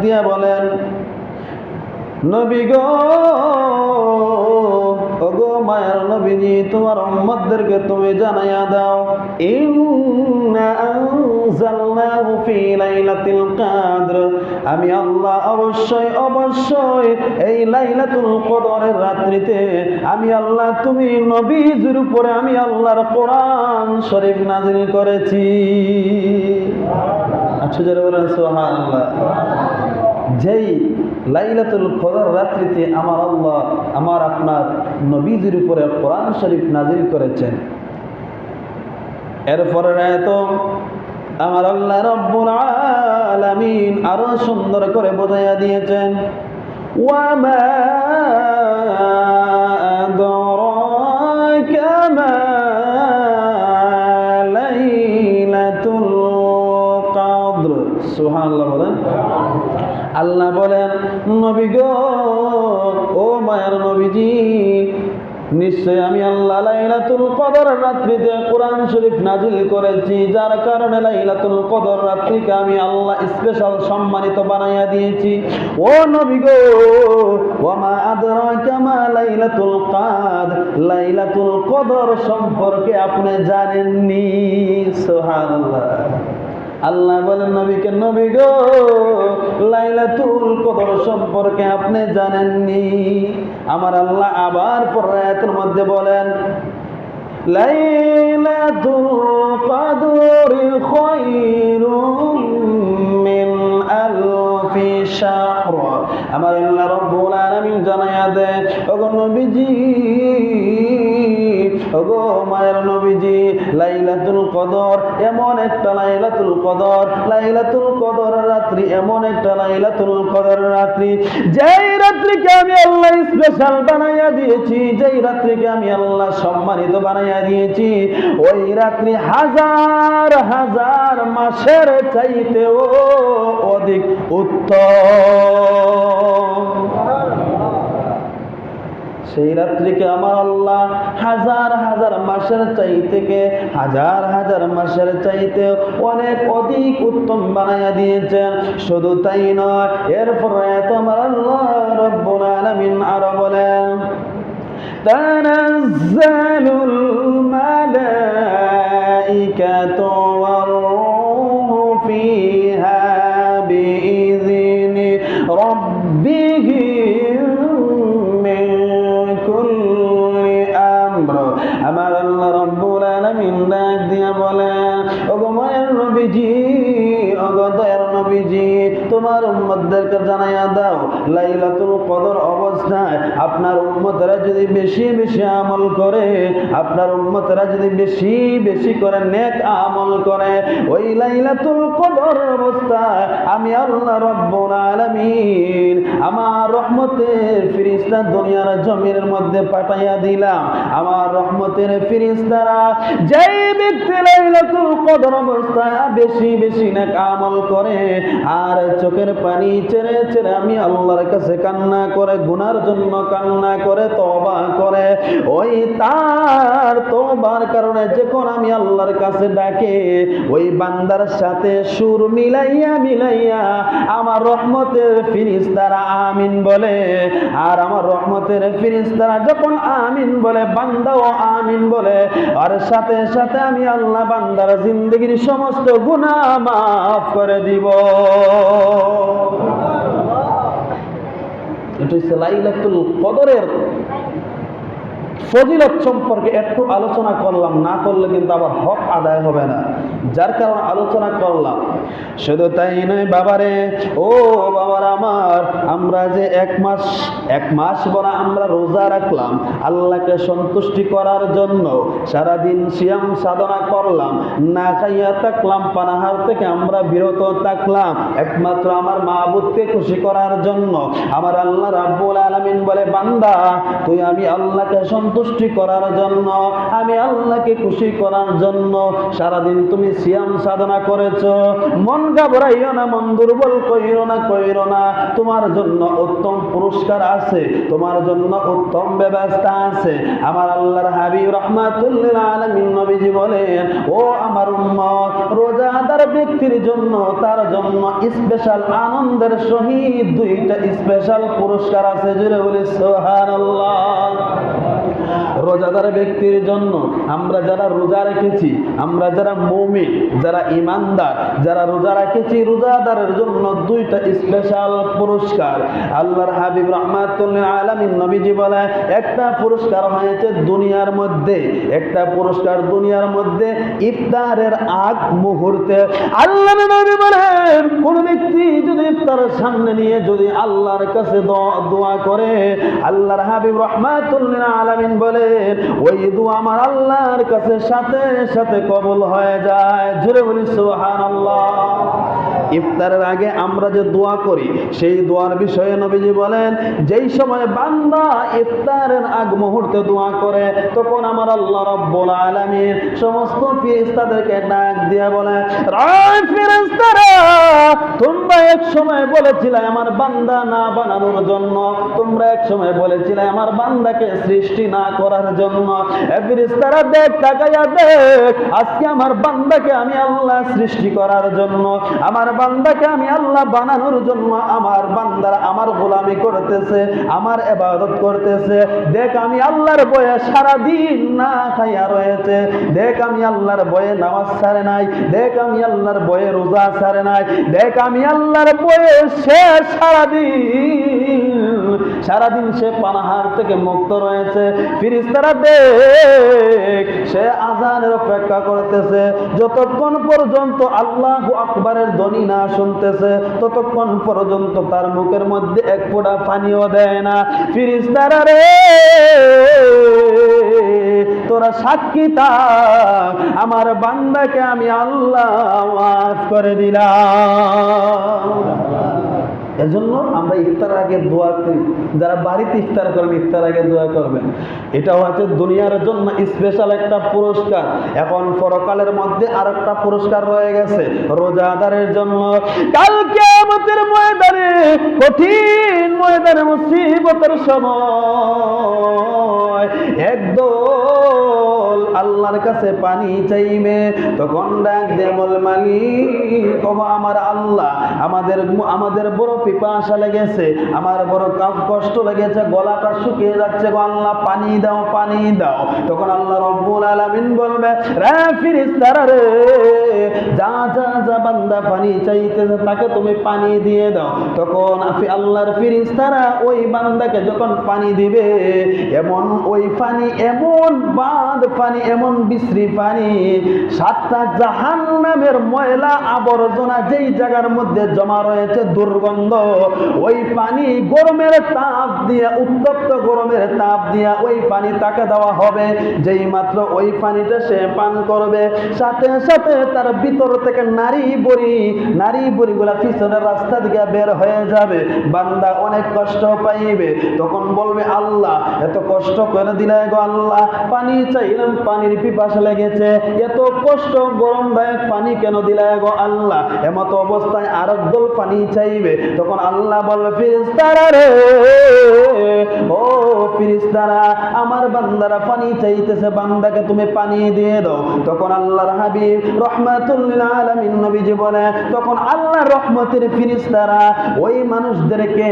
দিয়া বলেন, নবী গো, ওগো মায়ের নবীজি, তোমার তুমি জানাইয়া দাও আমি আল্লাহ অবশ্যই অবশ্যই এই লাইলাতুল কদরের রাত্রিতে আমি আল্লাহ, তুমি নবীজির উপরে আমি আল্লাহর কোরআন শরীফ নাজিল করেছি। যারা বলেন সুবহানাল্লাহ। যেই লাইলাতুল কদর রাত্রিতে আমার আল্লাহ আমার আপনার নবীজির উপরে কোরআন শরীফ নাজিল করেছেন। এরপরে তো আমার আল্লাহ রব্বুল আলামিন আরও সুন্দর করে বোঝাইয়া দিয়েছেন ওয়ামা আল্লাহ বলেন, নবী গো, ও মায়ের নবীজি, নিশ্চয় আমি আল্লাহ লাইলাতুল কদর রাত্রিতে কোরআন শরীফ নাজিল করেছি, যার কারণে লাইলাতুল কদর রাত্রিকে আমি আল্লাহ স্পেশাল সম্মানিত বানাইয়া দিয়েছি। ও নবী গো, ওমা আদরাকা মা লাইলাতুল কাদ লাইলাতুল কদর সম্পর্কে আপনি জানেননি, সুবহানাল্লাহ। আল্লাহ বলেন, নবীকে নবী গো, লাইলাতুল কদর সম্পর্কে আপনি জানেননি? আমার আল্লাহ আবার পরায়াতের মধ্যে বলেন, লাইলাতুল কদরি খায়রুম মিন আলফি শাহর। আমার আল্লাহ রব্বুল আলামিন জানায়া দেয় ওগো নবীজি ওগো মায়ের নবীজি, লাইলাতুল কদর, এমন একটা লাইলাতুল কদর লাইলাতুল কদর রাত্রি, এমন একটা লাইলাতুল কদর রাত্রি, যেই রাত্রিকে আমি আল্লাহ স্পেশাল বানাইয়া দিয়েছি, যেই রাত্রিকে আমি আল্লাহ সম্মানিত বানাইয়া দিয়েছি, ওই রাত্রি হাজার হাজার মাসের চাইতেও অধিক উত্তম। সেই রাত্রিকে আমার আল্লাহ হাজার হাজার মাসের চাইতে হাজার হাজার মাসের চাইতে অনেক অধিক উত্তম বানাইয়া দিয়েছেন শুধু তাই নয় এরপরে তোমার আল্লাহ রব্বুল আলামিন আরো বলেন تنزل الملائكة والروح فيها بإذن ربهم লাইলাতুল কদর অবস্থায় আপনার উম্মতরা যদি বেশি বেশি আমল করে, আপনার উম্মতরা যদি বেশি বেশি করে নেক আমল করে, ওই লাইলাতুল কদর অবস্থায় আমি আল্লাহ রব্বুল আলামিন আমার রহমতের ফিরিস্তা দুনিয়ার জমিনের মধ্যে পাঠাইয়া দিলাম। আমার রহমতের ফিরিস্তারা যেই ব্যক্তি লাইলাতুল কদর অবস্থায় বেশি বেশি আমল করে, আর চোখের পানি আমি আল্লাহর কাছে কান্না করে, গুনার জন্য কান্না করে তবা করে। ওই তার কারণে যখন আমি আল্লাহর কাছে ডাকে, ওই বান্দার সাথে সুর মিলাইয়া মিলাইয়া আমার রহমতের ফিরিস্তারা আমিন বলে। আর আমার রহমতের ফিরিস্তারা যখন আমিন বলে, বান্দাও আমিন বলে। আর সাথে সাথে আমি আল্লাহ বান্দার জিন্দগির সমস্ত গুণা মাফ করে দিব। কদরের ফজিলত সম্পর্কে একটু আলোচনা করলাম, না করলে কিন্তু আবার হক আদায় হবে না। যার কারণে আলোচনা করলাম। শুধু তাই নয় বাবারে, ও বাবার আমার, আমরা যে এক মাস এক মাস বলা আমরা রোজা রাখলাম, আল্লাহকে সন্তুষ্টি করার জন্য সারাদিন সিয়াম সাধনা করলাম, না খাইয়া থাকলাম, পানাহার থেকে আমরা বিরত থাকলাম, একমাত্র আমার মা মাহবুদকে খুশি করার জন্য। আমার আল্লাহ রাব্বুল আলামিন বলে, বান্দা, তুই আমি আল্লাহকে সন্তুষ্টি করার জন্য, আমি আল্লাহকে খুশি করার জন্য সারাদিন তুমি সিয়াম সাধনা করেছ। মন ঘাবড়াইও না, মন দুর্বল কইরো না কইরো না। তোমার জন্য উত্তম পুরস্কার আছে, তোমার জন্য উত্তম ব্যবস্থা আছে। আমার আল্লাহর হাবিব রহমাতুল্লিল আলামিন নবীজি বলেন, ও আমার উম্মত, রোজাদার ব্যক্তির জন্য, তার জন্য স্পেশাল আনন্দের সহিত দুইটা স্পেশাল পুরস্কার আছে। জুড়ে বলি, সুবহানাল্লাহ। রোজাদার ব্যক্তির জন্য আমরা যারা রোজা রেখেছি, আমরা যারা মৌমিন, যারা ইমানদার যারা রোজা রেখেছি, রোজাদারের জন্য দুইটা স্পেশাল পুরস্কার। আল্লাহর হাবিব রহমাতুল্লাহ আলামিন নবীজি বলে একটা পুরস্কার হয়েছে দুনিয়ার মধ্যে, একটা পুরস্কার দুনিয়ার মধ্যে ইফতারের আগ মুহূর্তে। আল্লাহ নবী বলেন, কোন ব্যক্তি যদি ইফতারের সামনে নিয়ে যদি আল্লাহর কাছে দোয়া- করে, আল্লাহর হাবিব রহমাতুল্লাহ আলামিন ওই দোয়া আমার আল্লাহর কাছে সাথে সাথে কবল হয়ে যায়। জুড়ে বলি সুবহানাল্লাহ। ইফতারের আগে আমরা যে দোয়া করি, সেই দোয়ার বিষয়ে নবীজি বলেন, যেই সময় বান্দা ইফতারের আগ মুহূর্তে দোয়া করে, তখন আমার আল্লাহ রব্বুল আলামিন সমস্ত ফেরেশতাদেরকে ডাক দিয়ে বলে, রায় ফেরেশতারা, তোমরা এক সময় বলেছিলে আমার বান্দা না বানানোর জন্য, তোমরা এক সময় বলেছিলে আমার বান্দাকে সৃষ্টি না করার জন্য। ফেরেশতারা দেখ তাকাইয়া দেখ, আজকে আমার বান্দাকে আমি আল্লাহ সৃষ্টি করার জন্য, আমার বান্দাকে আমি আল্লাহ বানানোর জন্য আমার বান্দারা আমার গোলামি করতেছে, আমার এবাদত করতেছে। দেখ আমি আল্লাহর বয়ে সারাদিন না খাইয়া রয়েছে। দেখ আমি আল্লাহর বয়ে নামাজ ছাড়ে নাই। দেখ আমি আল্লাহর বয়ে রোজা ছাড়ে নাই। দেখ আমি আল্লাহর বয়ে সে সারাদিন সারাদিন সে পানাহার থেকে মুক্ত রয়েছে। ফিরিস্তারা দেখ, সে আজানের অপেক্ষা করতেছে। যতক্ষণ পর্যন্ত আল্লাহ আকবরের ধ্বনি না শুনতেছে, ততক্ষণ পর্যন্ত তার মুখের মধ্যে এক ফোঁটা পানিও দেয় না। ফিরিস্তারা রে, তোরা সাক্ষী থাক, আমার বান্দাকে আমি আল্লাহ মাফ করে দিলাম। এজন্য আমরা ইফতার আগে দোয়া করি। যারা বাড়িতে ইফতার করেন, ইফতার আগে দোয়া করবেন। এটা হচ্ছে দুনিয়ার জন্য স্পেশাল একটা পুরস্কার। এখন পরকালের মধ্যে আর একটা পুরস্কার রয়ে গেছে, রোজাদারের জন্য। কালকে আমাদের ময়দানে, কঠিন ময়দানে মুসিবতের সময় একদল আল্লাহর কাছে পানি চাইবে, তখন ডাক দে বল মালিক আমার আল্লাহ, আমাদের আমাদের বড় পিপাসা লেগেছে, আমার বড় কষ্ট লেগেছে, গলাটা শুকিয়ে যাচ্ছে গো আল্লাহ, পানি দাও পানি দাও। তখন আল্লাহ রব্বুল আলামিন বলবে, রে ফিরিস্তারা রে, যা যা যা বান্দা পানি চাইতেছে, তাকে তুমি পানি দিয়ে দাও। তখন আপনি আল্লাহর ফিরিস্তারা ওই বান্দাকে যখন পানি দিবে, এমন ওই পানি, এমন বাঁধ পানি, এমন বিশ্রী পানি, সাতটা জাহান নামের ময়লা আবর্জনা যেই জায়গার মধ্যে জমা রয়েছে দুর্গন্ধ, ওই পানি গরমের তাপ দিয়ে, উত্তপ্ত গরমের তাপ দিয়ে ওই পানি তাকে দেওয়া হবে। যেই মাত্র ওই পানিটা সে পান করবে। সাথে সাথে তার ভিতর থেকে নারী বড়ি, নারী বড়িগুলা পিছনের রাস্তা দিকে বের হয়ে যাবে। বান্দা অনেক কষ্ট পাইবে। তখন বলবে, আল্লাহ, এত কষ্ট করে দিলে গো আল্লাহ, পানি চাইলাম, পানির পিপাস লেগেছে। এত কষ্ট গরমদায়ক পানি কেন দিলে গো আল্লাহ? এমত অবস্থায় আর দল পানি চাইবে, তখন আল্লাহ বলবে, ফিরিস্তারা রে, ও ফিরিস্তারা, আমার বান্দারা পানি চাইতেছে, বান্দাকে তুমি পানি দিয়ে দাও। তখন আল্লাহর হাবিব রহমাতুল্লিল আলামিন নবীজি বলে, তখন আল্লাহ রহমতের ফিরিস্তারা ওই মানুষদেরকে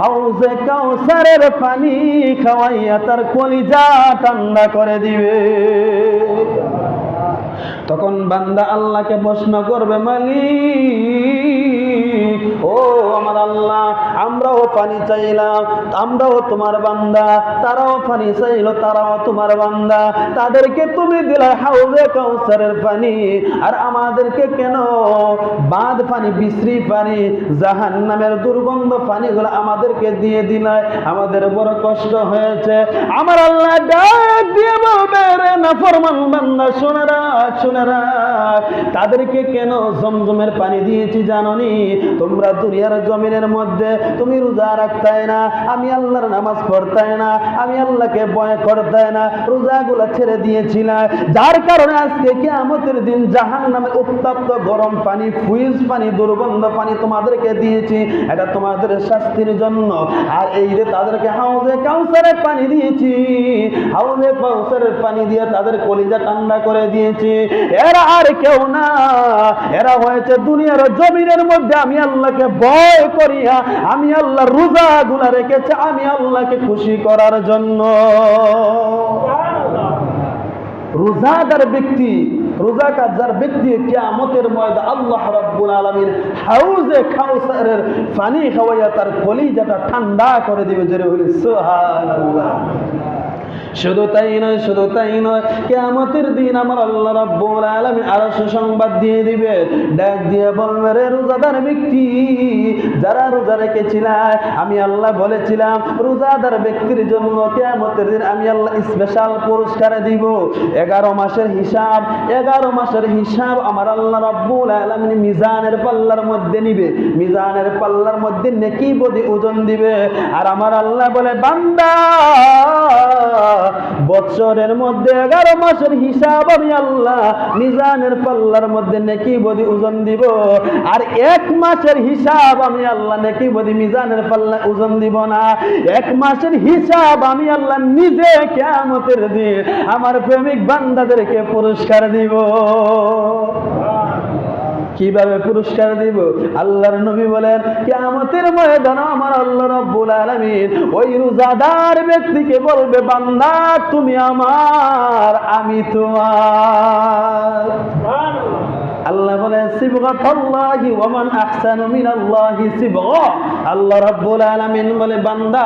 হাউজে কাউসারের পানি খাওয়াইয়া তার কলিজা ঠান্ডা করে দিবে। তখন বান্দা আল্লাহকে প্রশ্ন করবে মালিক ও আমার আল্লাহ, আমরাও পানি চাইলাম, আমরাও তোমার বান্দা, তারাও পানি চাইলো, তারাও তোমার বান্দা। তাদেরকে তুমি দিলে হাউজে কাউসারের পানি, আর আমাদেরকে কেন বাঁধ পানি, বিশ্রী পানি জাহান নামের দুর্গন্ধ পানিগুলো আমাদেরকে দিয়ে দিলায়? আমাদের বড় কষ্ট হয়েছে। আমার আল্লাহ ডাক দিয়ে বলবে, রে না ফরমান বান্দা, শুনে রাখ শুনে রাখ তাদেরকে কেন জমজমের পানি দিয়েছি জাননি? তোমরা দুনিয়ার জমিনের মধ্যে তুমি রোজা রাখতাই না, আমি আল্লাহর নামাজ পড়তাই না, আমি আল্লাহকে ভয় করতাই না, রোজাগুলো ছেড়ে দিয়েছিলাম যার কারণে আজকে কিয়ামতের দিন জাহান নামে উত্তপ্ত গরম পানি ফুইজ পানি, দুর্গন্ধ পানি তোমাদেরকে দিয়েছি। এটা তোমাদের শাস্তির জন্য। আর এই যে তাদেরকে হাউজে কাউসারের পানি দিয়েছি, হাউজে কাউসারের পানি দিয়ে তাদের কলিজা ঠান্ডা করে দিয়েছি। এরা আর কেউ না। এরা হয়েছে দুনিয়ার জমিনের মধ্যে আমি আল্লাহকে ভয় করিয়া আমি আল্লাহ রোজা গুলা রেখেছে আমি আল্লাহকে খুশি করার জন্য। রোজাদার ব্যক্তি রোজা কাজার ব্যক্তি কিয়ামতের ময়দা আল্লাহ রাব্বুল আলামিন হাউজে কাউসারের পানি খাওয়াইয়া তার কলিজাটা ঠান্ডা করে দিবে, জোরে সুবহানাল্লাহ। শুধু তাই নয়, শুধু তাই নয়, কেয়ামতের দিন আমার আল্লাহ রাব্বুল আলামিন আরও সুসংবাদ দিয়ে দিবে। ডাক দিয়ে বলবে, রে রোজাদার ব্যক্তি, যারা রোজা রেখেছিলাম আমি আল্লাহ বলেছিলাম, রোজাদার ব্যক্তির জন্য কেয়ামতের দিন আমি আল্লাহ স্পেশাল পুরস্কার দিব। এগারো মাসের হিসাব এগারো মাসের হিসাব আমার আল্লাহ রাব্বুল আলামিন মিজানের পাল্লার মধ্যে নিবে। মিজানের পাল্লার মধ্যে নেকি বদি ওজন দিবে। আর আমার আল্লাহ বলে, বান্দা, বৎসরের মধ্যে এগারো মাসের হিসাব আমি আল্লাহ মিজানের পাল্লার মধ্যে নেকি বদি ওজন দিব। আর এক মাসের হিসাব আমি আল্লাহ নেকি বদি মিজানের পাল্লা ওজন দিব না। এক মাসের হিসাব আমি আল্লাহ নিজে কেমতের দিন আমার প্রেমিক বান্দাদেরকে পুরস্কার দিব। কীভাবে পুরস্কার দিব? আল্লাহর নবী বলেন, কিয়ামতের ময়দানে আমার আল্লাহ রাব্বুল আলামিন ওই রোজাদার ব্যক্তিকে বলবে, বান্দা, তুমি আমার, আমি তোমার। আল্লাহ বলে সিবগাতাল্লাহি ওয়া মান আহসানু মিনাল্লাহি সিবগা। আল্লাহ রাব্বুল আলামিন বলে, বান্দা,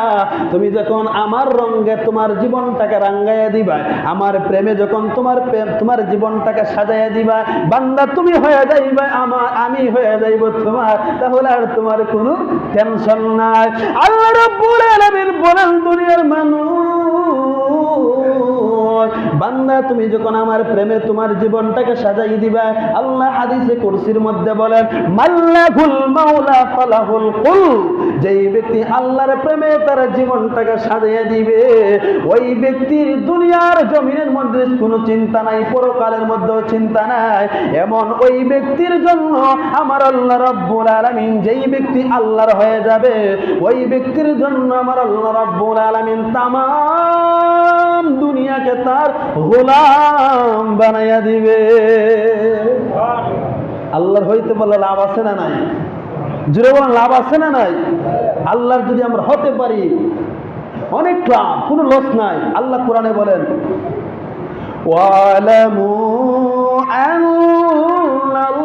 তুমি যখন আমার রঙে তোমার জীবনটাকে রাঙ্গাইয়া দিবা, আমার প্রেমে যখন তোমার তোমার জীবনটাকে সাজাইয়া দিবা, বান্দা, তুমি হয়ে যাইবা, আমার, আমি হয়ে যাইব তোমার, তাহলে আর তোমার কোনো টেনশন নাই। আল্লাহ রাব্বুল আলামিন বলেন, দুনিয়ার মানুষ বান্দা, তুমি যখন আমার প্রেমে তোমার জীবনটাকে সাজাই দিবা, আল্লাহ হাদিসে কুরসির মধ্যে বলেন, মাল্লাহুল মাওলা ফালাহুল কুল যেই ব্যক্তি আল্লাহর প্রেমে তার জীবনটাকে সাজাইয়া দিবে, ওই ব্যক্তির দুনিয়ার জমিনের মধ্যে কোনো চিন্তা নাই, পরকালের মধ্যেও চিন্তা নাই। এমন ওই ব্যক্তির জন্য আমার আল্লাহ রব্বুল আলামিন, যেই ব্যক্তি আল্লাহর হয়ে যাবে, ওই ব্যক্তির জন্য আমার আল্লাহ রব্বুল আলামিন তাম দুনিয়াকে তার গোলাম বানাইয়া দিবে। আল্লাহর হইতে বলে লাভ আছে না নাই? জুড়ে বলেন, লাভ আছে না নাই? আল্লাহর যদি আমরা হতে পারি, অনেক লাভ, কোনো লস নাই। আল্লাহ কোরআনে বলেন, ওয়ালামু আল্লাহ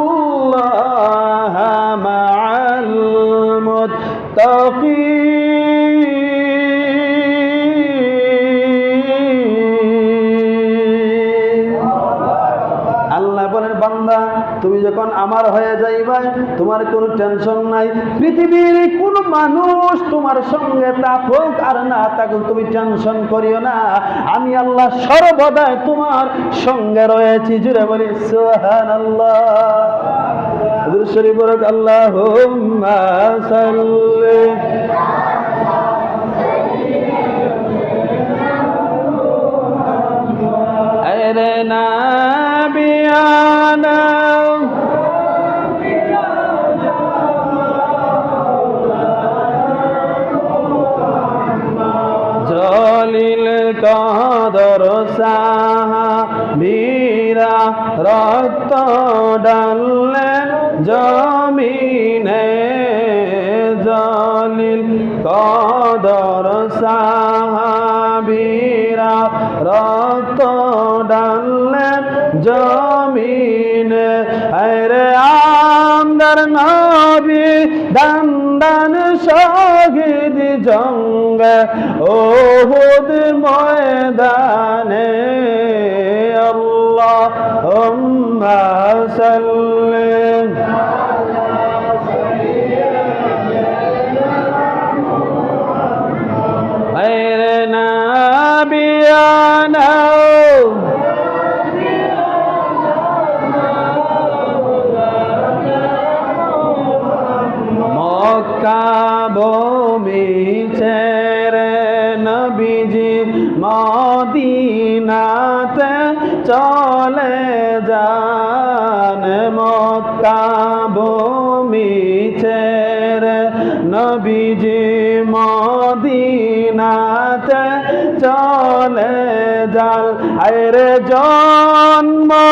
মা'আল মুত্তাকিন। আমার হয়ে যাইবা তোমার কোনো টেনশন নাই। পৃথিবীর কোন মানুষ তোমার সঙ্গে থাকুক আর না থাকুক, তুমি টেনশন করিও না। আমি আল্লাহ সর্বদাই তোমার সঙ্গে রয়েছি। জুড়ে বলি সোহান আল্লাহ শরীফ আল্লাহ আরে নাবিয়ানা সাহাবীরা রক্ত ডাললেন জমিনে জলিল কদর সাহাবীরা রক্ত ডাললেন জমিনে আরে নবী দান দান শহীদ জঙ্গ ওহুদ ময়দানে। আল্লাহ সাল্লিম কদমে ছেড়ে নবীজির মদিনাতে চলে যান। মক্কা ভূমি ছেড়ে নবীজি মদিনাতে চলে যান। আরে জন্মভূমির